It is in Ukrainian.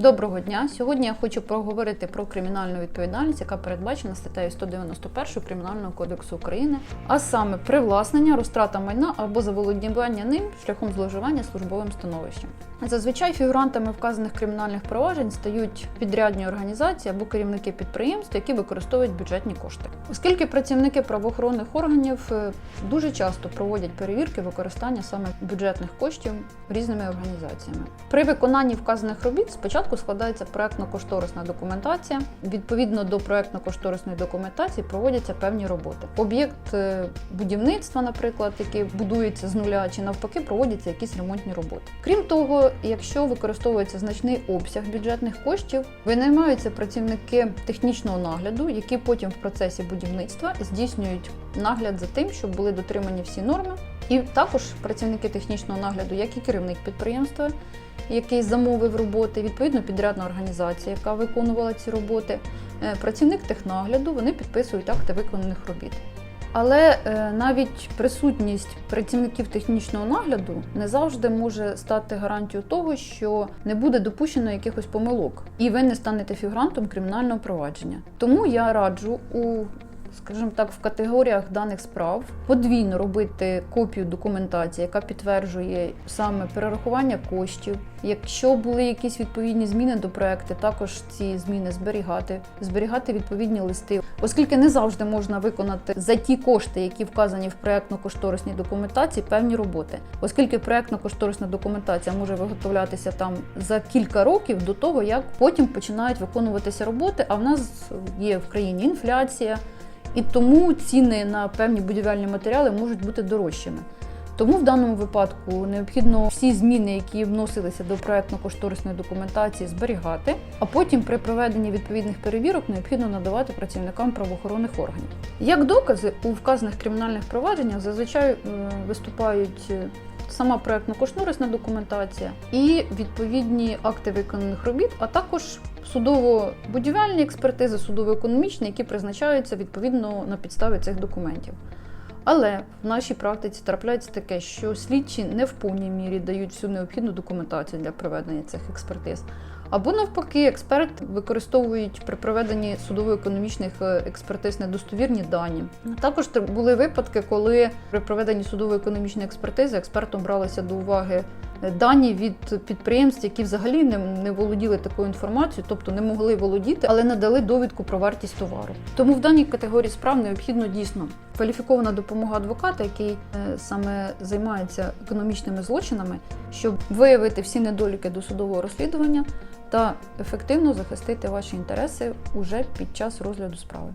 Доброго дня. Сьогодні я хочу проговорити про кримінальну відповідальність, яка передбачена статтею 191 Кримінального кодексу України, а саме привласнення, розтрата майна або заволодіння ним шляхом зловживання службовим становищем. Зазвичай фігурантами вказаних кримінальних проваджень стають підрядні організації або керівники підприємств, які використовують бюджетні кошти. Оскільки працівники правоохоронних органів е, дуже часто проводять перевірки використання саме бюджетних коштів різними організаціями. При виконанні вказаних робіт спочатку складається проектно-кошторисна документація. Відповідно до проектно-кошторисної документації проводяться певні роботи. Об'єкт е, будівництва, наприклад, який будується з нуля, чи навпаки, проводяться якісь ремонтні роботи. Крім того, якщо використовується значний обсяг бюджетних коштів, винаймаються працівники технічного нагляду, які потім в процесі будівництва здійснюють нагляд за тим, щоб були дотримані всі норми. І також працівники технічного нагляду, як і керівник підприємства, який замовив роботи, відповідно підрядна організація, яка виконувала ці роботи, е, працівник технагляду, вони підписують акти виконаних робіт. Але е, навіть присутність працівників технічного нагляду не завжди може стати гарантією того, що не буде допущено якихось помилок, і ви не станете фігурантом кримінального провадження. Тому я раджу у скажімо так, в категоріях даних справ подвійно робити копію документації, яка підтверджує саме перерахування коштів. Якщо були якісь відповідні зміни до проекту, також ці зміни зберігати, зберігати відповідні листи, оскільки не завжди можна виконати за ті кошти, які вказані в проектно-кошторисній документації, певні роботи, оскільки проектно-кошторисна документація може виготовлятися там за кілька років до того, як потім починають виконуватися роботи. А в нас є в країні інфляція. І тому ціни на певні будівельні матеріали можуть бути дорожчими. Тому в даному випадку необхідно всі зміни, які вносилися до проектно-кошторисної документації, зберігати, а потім при проведенні відповідних перевірок необхідно надавати працівникам правоохоронних органів. Як докази у вказаних кримінальних провадженнях зазвичай е, виступають е, сама проектно-кошторисна документація і відповідні акти виконаних робіт, а також судово-будівельні експертизи, судово-економічні, які призначаються відповідно на підставі цих документів. Але в нашій практиці трапляється таке, що слідчі не в повній мірі дають всю необхідну документацію для проведення цих експертиз. Або навпаки, експерт використовують при проведенні судово-економічних е, експертиз недостовірні дані. Також були випадки, коли при проведенні судово-економічної експертизи експертом бралися до уваги дані від підприємств, які взагалі не, не володіли такою інформацією, тобто не могли володіти, але надали довідку про вартість товару. Тому в даній категорії справ необхідно дійсно кваліфікована допомога адвоката, який е, саме займається економічними злочинами, щоб виявити всі недоліки досудового розслідування та ефективно захистити ваші інтереси уже під час розгляду справи.